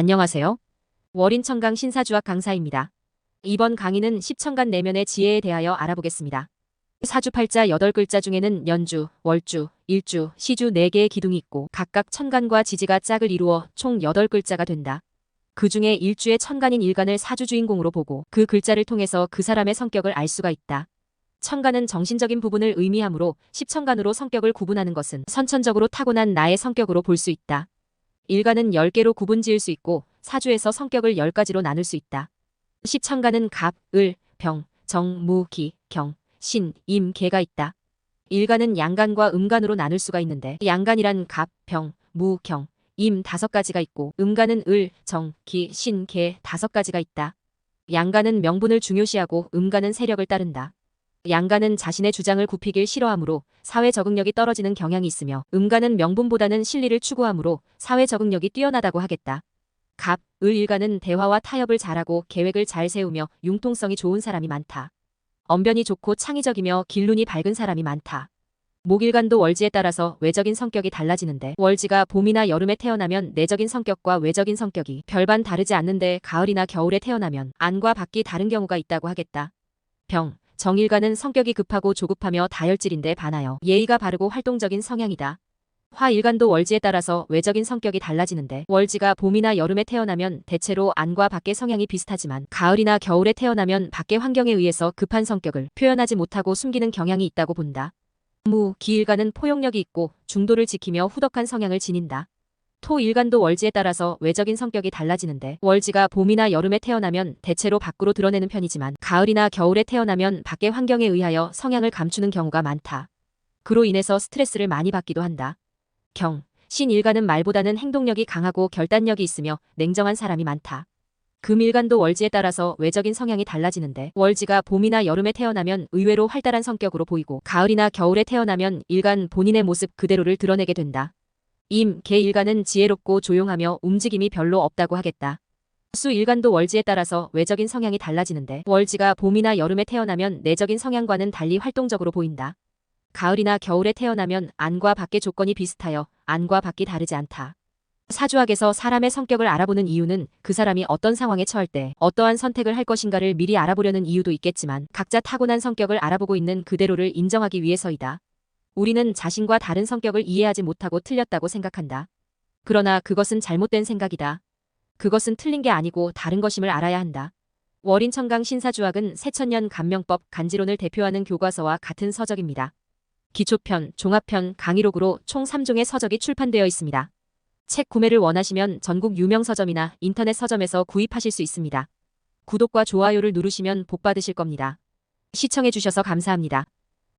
안녕하세요. 월인천강 신사주학 강사입니다. 이번 강의는 십천간 내면의 지혜에 대하여 알아보겠습니다. 사주팔자 8글자 중에는 연주, 월주, 일주, 시주 4개의 기둥이 있고 각각 천간과 지지가 짝을 이루어 총 8글자가 된다. 그 중에 일주의 천간인 일간을 사주 주인공으로 보고 그 글자를 통해서 그 사람의 성격을 알 수가 있다. 천간은 정신적인 부분을 의미하므로 십천간으로 성격을 구분하는 것은 선천적으로 타고난 나의 성격으로 볼 수 있다. 일간은 10개로 구분 지을 수 있고 사주에서 성격을 10가지로 나눌 수 있다. 십천간은 갑, 을, 병, 정, 무, 기, 경, 신, 임, 개가 있다. 일간은 양간과 음간으로 나눌 수가 있는데 양간이란 갑, 병, 무, 경, 임 다섯 가지가 있고 음간은 을, 정, 기, 신, 개 다섯 가지가 있다. 양간은 명분을 중요시하고 음간은 세력을 따른다. 양간은 자신의 주장을 굽히길 싫어하므로 사회 적응력이 떨어지는 경향이 있으며 음간은 명분보다는 실리를 추구하므로 사회 적응력이 뛰어나다고 하겠다. 갑, 을 일간은 대화와 타협을 잘하고 계획을 잘 세우며 융통성이 좋은 사람이 많다. 언변이 좋고 창의적이며 길눈이 밝은 사람이 많다. 목일간도 월지에 따라서 외적인 성격이 달라지는데 월지가 봄이나 여름에 태어나면 내적인 성격과 외적인 성격이 별반 다르지 않는데 가을이나 겨울에 태어나면 안과 밖이 다른 경우가 있다고 하겠다. 병, 정일간은 성격이 급하고 조급하며 다혈질인데 반하여 예의가 바르고 활동적인 성향이다. 화일간도 월지에 따라서 외적인 성격이 달라지는데 월지가 봄이나 여름에 태어나면 대체로 안과 밖의 성향이 비슷하지만 가을이나 겨울에 태어나면 밖의 환경에 의해서 급한 성격을 표현하지 못하고 숨기는 경향이 있다고 본다. 무, 기일간은 포용력이 있고 중도를 지키며 후덕한 성향을 지닌다. 토 일간도 월지에 따라서 외적인 성격이 달라지는데 월지가 봄이나 여름에 태어나면 대체로 밖으로 드러내는 편이지만 가을이나 겨울에 태어나면 밖의 환경에 의하여 성향을 감추는 경우가 많다. 그로 인해서 스트레스를 많이 받기도 한다. 경, 신일간은 말보다는 행동력이 강하고 결단력이 있으며 냉정한 사람이 많다. 금일간도 월지에 따라서 외적인 성향이 달라지는데 월지가 봄이나 여름에 태어나면 의외로 활달한 성격으로 보이고 가을이나 겨울에 태어나면 일간 본인의 모습 그대로를 드러내게 된다. 임, 개 일간은 지혜롭고 조용하며 움직임이 별로 없다고 하겠다. 수 일간도 월지에 따라서 외적인 성향이 달라지는데 월지가 봄이나 여름에 태어나면 내적인 성향과는 달리 활동적으로 보인다. 가을이나 겨울에 태어나면 안과 밖의 조건이 비슷하여 안과 밖이 다르지 않다. 사주학에서 사람의 성격을 알아보는 이유는 그 사람이 어떤 상황에 처할 때 어떠한 선택을 할 것인가를 미리 알아보려는 이유도 있겠지만 각자 타고난 성격을 알아보고 있는 그대로를 인정하기 위해서이다. 우리는 자신과 다른 성격을 이해하지 못하고 틀렸다고 생각한다. 그러나 그것은 잘못된 생각이다. 그것은 틀린 게 아니고 다른 것임을 알아야 한다. 월인천강 신사주학은 새천년 간명법 간지론을 대표하는 교과서와 같은 서적입니다. 기초편, 종합편, 강의록으로 총 3종의 서적이 출판되어 있습니다. 책 구매를 원하시면 전국 유명 서점이나 인터넷 서점에서 구입하실 수 있습니다. 구독과 좋아요를 누르시면 복 받으실 겁니다. 시청해주셔서 감사합니다.